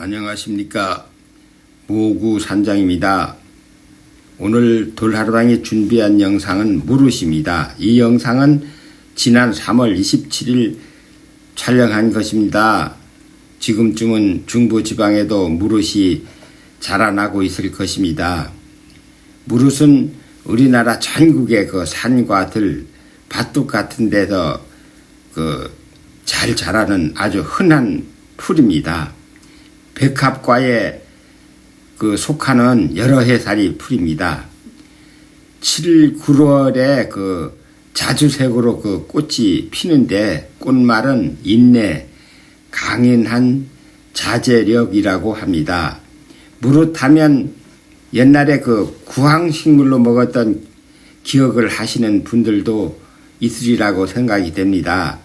안녕하십니까 모구 산장입니다. 오늘 돌하루방이 준비한 영상은 무릇입니다. 이 영상은 지난 3월 27일 촬영한 것입니다. 지금쯤은 중부지방에도 무릇이 자라나고 있을 것입니다. 무릇은 우리나라 전국의 그 산과 들, 밭둑 같은 데서 그 잘 자라는 아주 흔한 풀입니다. 백합과에 그 속하는 여러 해살이 풀입니다. 7, 9월에 그 자주색으로 그 꽃이 피는데 꽃말은 인내, 강인한 자제력이라고 합니다. 무릇하면 옛날에 그 구황식물로 먹었던 기억을 하시는 분들도 있으리라고 생각이 됩니다.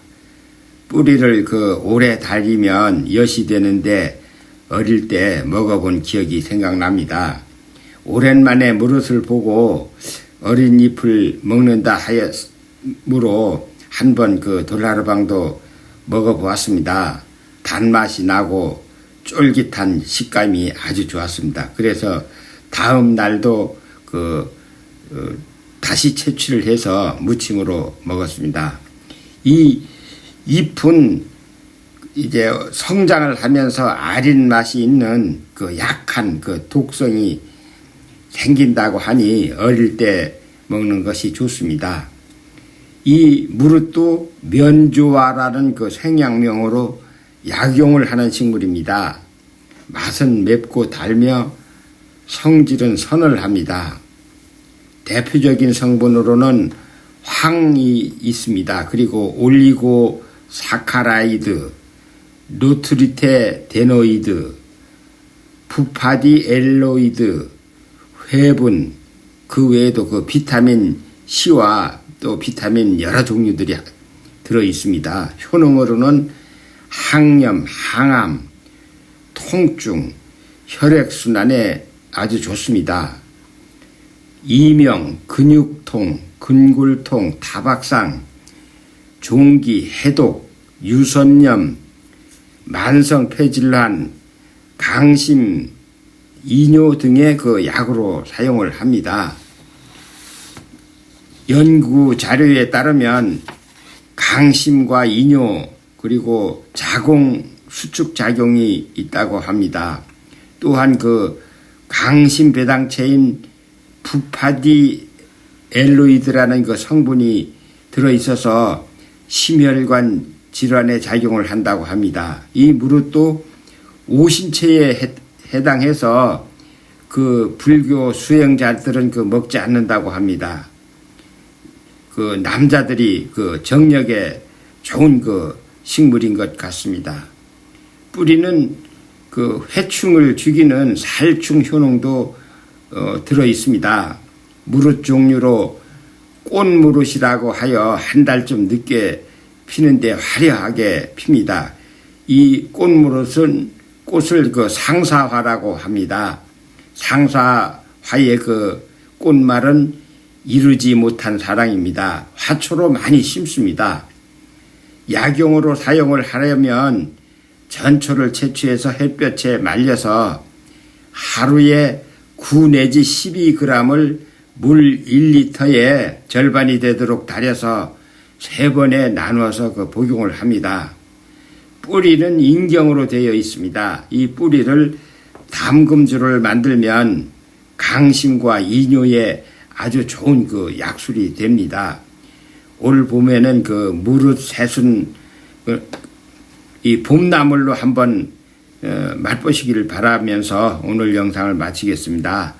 뿌리를 그 오래 달리면 엿이 되는데 어릴 때 먹어본 기억이 생각납니다. 오랜만에 무릇을 보고 어린 잎을 먹는다 하였으므로 한번 그 돌라르방도 먹어보았습니다. 단맛이 나고 쫄깃한 식감이 아주 좋았습니다. 그래서 다음 날도 그 어, 다시 채취를 해서 무침으로 먹었습니다. 이 잎은 이제 성장을 하면서 아린 맛이 있는 그 약한 그 독성이 생긴다고 하니 어릴 때 먹는 것이 좋습니다. 이 무릇도 면조화라는 그 생양명으로 약용을 하는 식물입니다. 맛은 맵고 달며 성질은 선을합니다. 대표적인 성분으로는 황이 있습니다. 그리고 올리고 사카라이드, 루트리테 데노이드, 부파디 엘로이드, 회분, 그 외에도 그 비타민 C와 또 비타민 여러 종류들이 들어 있습니다. 효능으로는 항염, 항암, 통증, 혈액순환에 아주 좋습니다. 이명, 근육통, 근골통, 다박상, 종기, 해독, 유선염, 만성 폐질환, 강심, 이뇨 등의 그 약으로 사용을 합니다. 연구 자료에 따르면 강심과 이뇨 그리고 자궁 수축 작용이 있다고 합니다. 또한 그 강심 배당체인 부파디 엘로이드라는 그 성분이 들어 있어서 심혈관 질환에 작용을 한다고 합니다. 이 무릇도 오신체에 해당해서 그 불교 수행자들은 그 먹지 않는다고 합니다. 그 남자들이 그 정력에 좋은 그 식물인 것 같습니다. 뿌리는 그 회충을 죽이는 살충 효능도 어, 들어 있습니다. 무릇 종류로 꽃무릇이라고 하여 한 달쯤 늦게 피는데 화려하게 핍니다. 이 꽃무릇은 꽃을 그 상사화라고 합니다. 상사화의 그 꽃말은 이루지 못한 사랑입니다. 화초로 많이 심습니다. 약용으로 사용을 하려면 전초를 채취해서 햇볕에 말려서 하루에 9 내지 12g을 물 1리터에 절반이 되도록 달여서 세 번에 나누어서 그 복용을 합니다. 뿌리는 인경으로 되어 있습니다. 이 뿌리를 담금주를 만들면 강심과 이뇨에 아주 좋은 그 약술이 됩니다. 올 봄에는 그 무릇 새순 그이 봄나물로 한번 어, 맛보시기를 바라면서 오늘 영상을 마치겠습니다.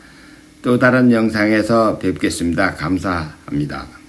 또 다른 영상에서 뵙겠습니다. 감사합니다.